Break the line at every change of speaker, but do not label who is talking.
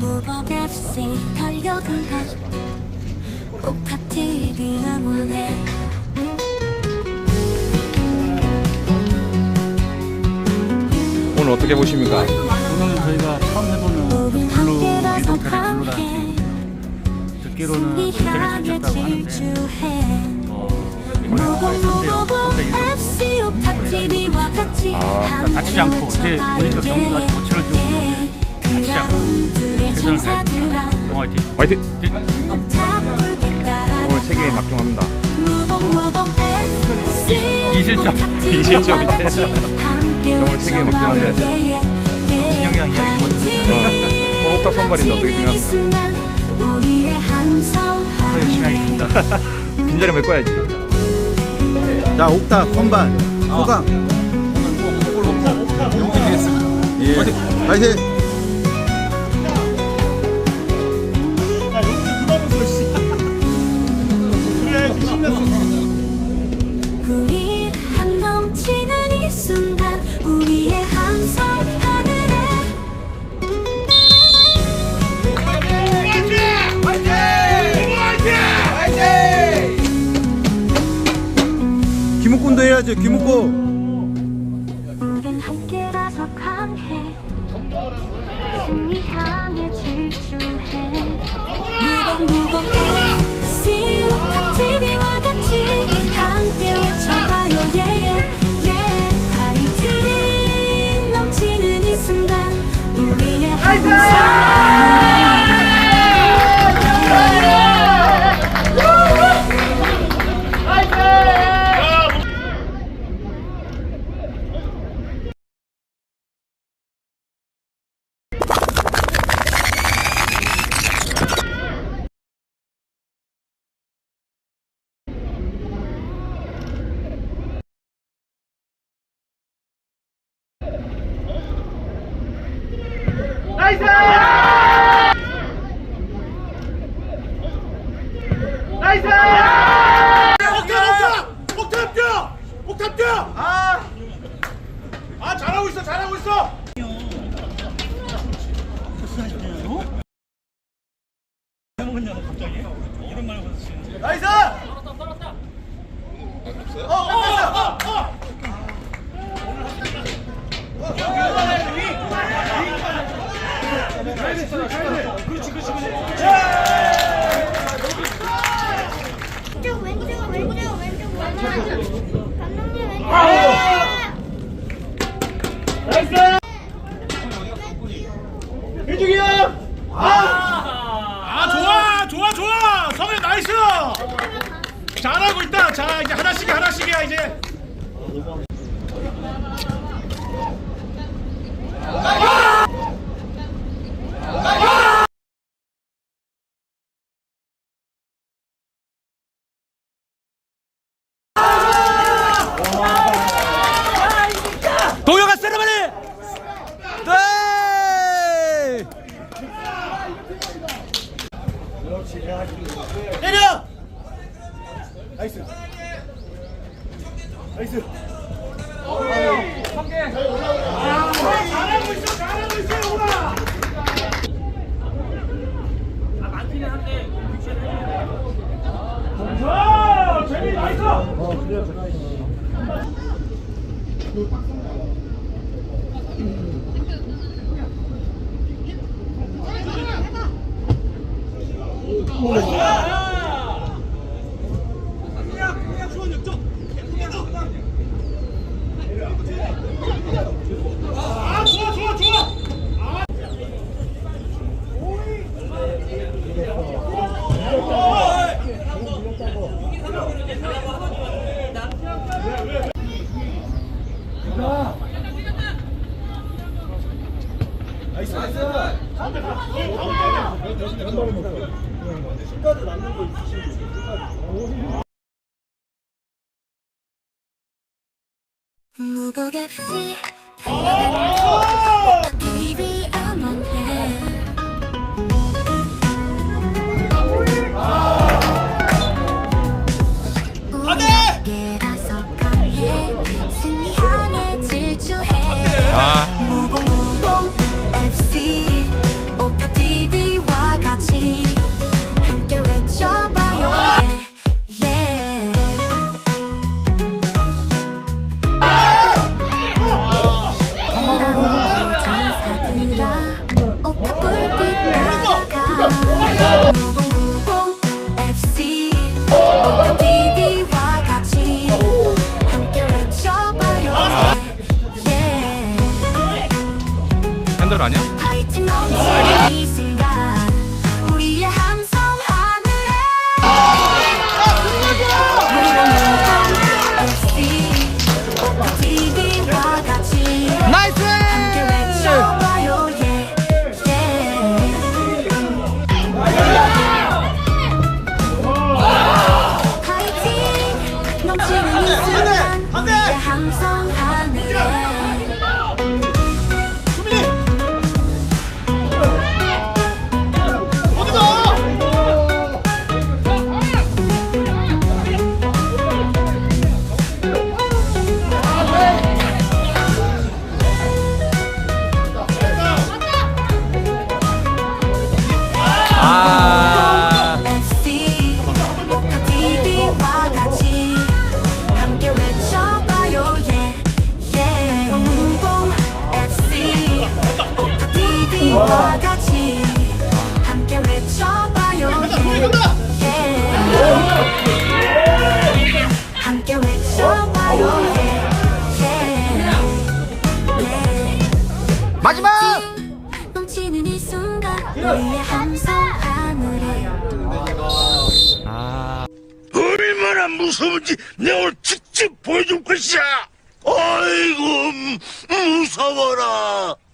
무법 FC 달려든가 옥탑TV 응원해.
오늘 어떻게 보십니까?
오늘 저희가 처음 해보는
우린
블루 이동편의 블루라는 듣기로는
희한하게
찾았다고 하는데 어, 아, 다치지 않고 이제 보니까 경기가 고치를 주고 다치지 않고 최선을 다했습니다. 어, 화이팅!
화이팅!
오늘
오늘 세계에 막중합니다.
이실점.
이실점인데.
오늘
책임이 걱정하네.
진영이랑 이야기 좀
어, 선발인데 어떻게 생각합니까?
더 열심히 하겠습니다.
빈자리 메꿔야지.
자, 옥탑 선발 소감. 예. 파이팅.
TV와 같이 함
옥탑 옥탑! 옥탑 뛰어! 옥탑 뛰어! 아! 아 잘하고 있어 잘하고 있어! 나이스! 어, 어, 아! 아 좋아 좋아 좋아 성현 나이스! 자 이제 하나씩 하나씩이야 이제
동혁아 세레머니. 네.
때려! 나이스 나이스 아, 잘하고 있어 잘하고 있어 영훈아 자, 재미 나이스! 아, 좋아, 좋아, 좋아!
FC TV 팬들 아니야? 나이스! 안돼! 우리와 같이 함께 외쳐봐요 yeah. 함께 외쳐봐요 yeah.
마지막
넘치는 이 순간 우리의 함성 하늘에
얼마나 무서운지 내가 오늘 직접 보여줄 것이야. 아이고 음, 무서워라.